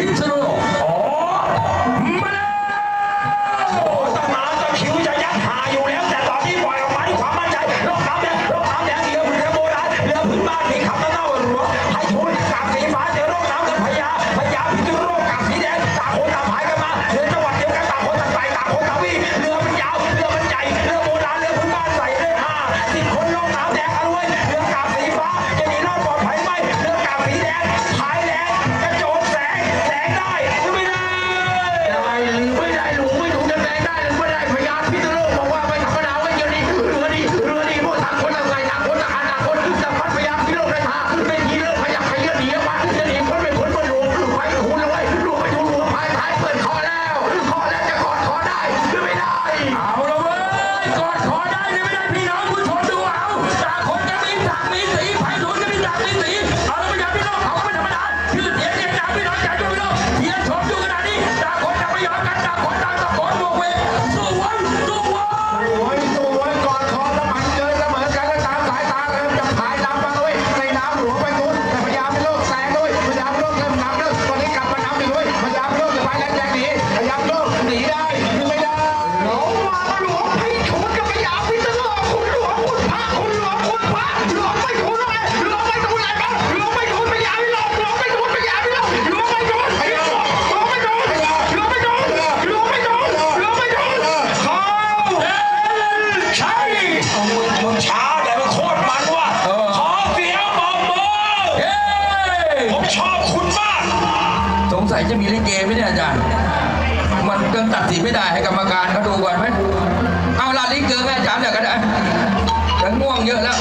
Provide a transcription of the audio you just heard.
Internal อบคุณมาก สงสัยจะมีลิเกไหมเนี่ยอาจารย์ มันยังตัดสินไม่ได้ให้กรรมการเขาดูก่อนไหม เอาลาลิเกไหมอาจารย์เดี๋ยวก็ได้แล้วง่วงเยอะแล้ว